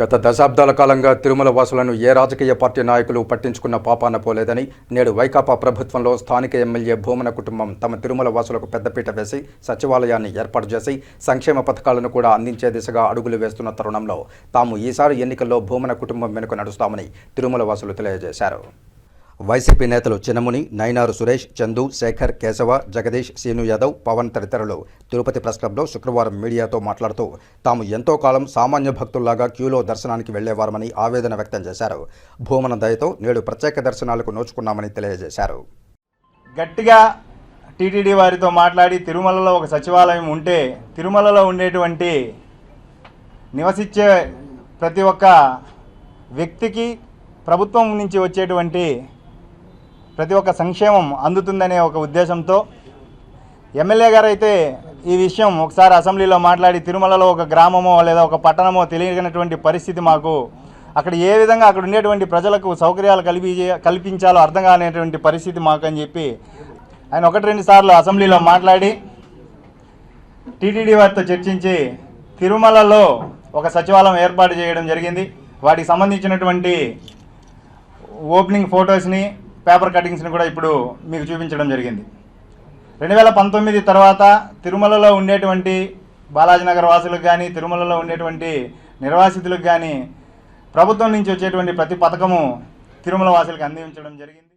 గత దశాబ్దాల కాలంగా తిరుమల వాసులను ఏ రాజకీయ పార్టీ నాయకులు పట్టించుకున్న పాపాన పోలేదని నేడు వైకాపా ప్రభుత్వంలో స్థానిక ఎమ్మెల్యే భూమన కుటుంబం తమ తిరుమల వాసులకు పెద్దపీట వేసి సచివాలయాన్ని ఏర్పాటు చేసి సంక్షేమ పథకాలను కూడా అందించే దిశగా అడుగులు వేస్తున్న తరుణంలో తాము ఈసారి ఎన్నికల్లో భూమన కుటుంబం వెనుక నడుస్తామని తిరుమల వాసులు తెలియజేశారు. వైసీపీ నేతలు చిన్నముని నైనారు సురేష్ చందు శేఖర్ కేశవ జగదీష్ సీను యాదవ్ పవన్ తదితరులు తిరుపతి ప్రెస్ క్లబ్లో శుక్రవారం మీడియాతో మాట్లాడుతూ తాము ఎంతో కాలం సామాన్య భక్తుల్లాగా క్యూలో దర్శనానికి వెళ్ళేవారమని ఆవేదన వ్యక్తం చేశారు. భూమన దయతో నేడు ప్రత్యేక దర్శనాలకు నోచుకున్నామని తెలియజేశారు. గట్టిగా టీటీడీ వారితో మాట్లాడి తిరుమలలో ఒక సచివాలయం ఉంటే తిరుమలలో ఉండేటువంటి నివసించే ప్రతి ఒక్క వ్యక్తికి ప్రభుత్వం నుంచి వచ్చేటువంటి ప్రతి ఒక్క సంక్షేమం అందుతుందనే ఒక ఉద్దేశంతో ఎమ్మెల్యే గారు అయితే ఈ విషయం ఒకసారి అసెంబ్లీలో మాట్లాడి తిరుమలలో ఒక గ్రామమో లేదా ఒక పట్టణమో తెలియనటువంటి పరిస్థితి మాకు అక్కడ ఏ విధంగా అక్కడ ఉండేటువంటి ప్రజలకు సౌకర్యాలు కల్పి కల్పించాలో అర్థం కానిటువంటి పరిస్థితి మాకు అని చెప్పి ఆయన ఒకటి రెండు సార్లు అసెంబ్లీలో మాట్లాడి టీటీడీ వారితో చర్చించి తిరుమలలో ఒక సచివాలయం ఏర్పాటు చేయడం జరిగింది. వాటికి సంబంధించినటువంటి ఓపెనింగ్ ఫొటోస్ని పేపర్ కటింగ్స్ని కూడా ఇప్పుడు మీకు చూపించడం జరిగింది. రెండు వేల పంతొమ్మిది తర్వాత తిరుమలలో ఉండేటువంటి బాలాజీనగర్ వాసులకు కానీ తిరుమలలో ఉండేటువంటి నిర్వాసితులకు కానీ ప్రభుత్వం నుంచి వచ్చేటువంటి ప్రతి పథకము తిరుమల వాసులకు అందించడం జరిగింది.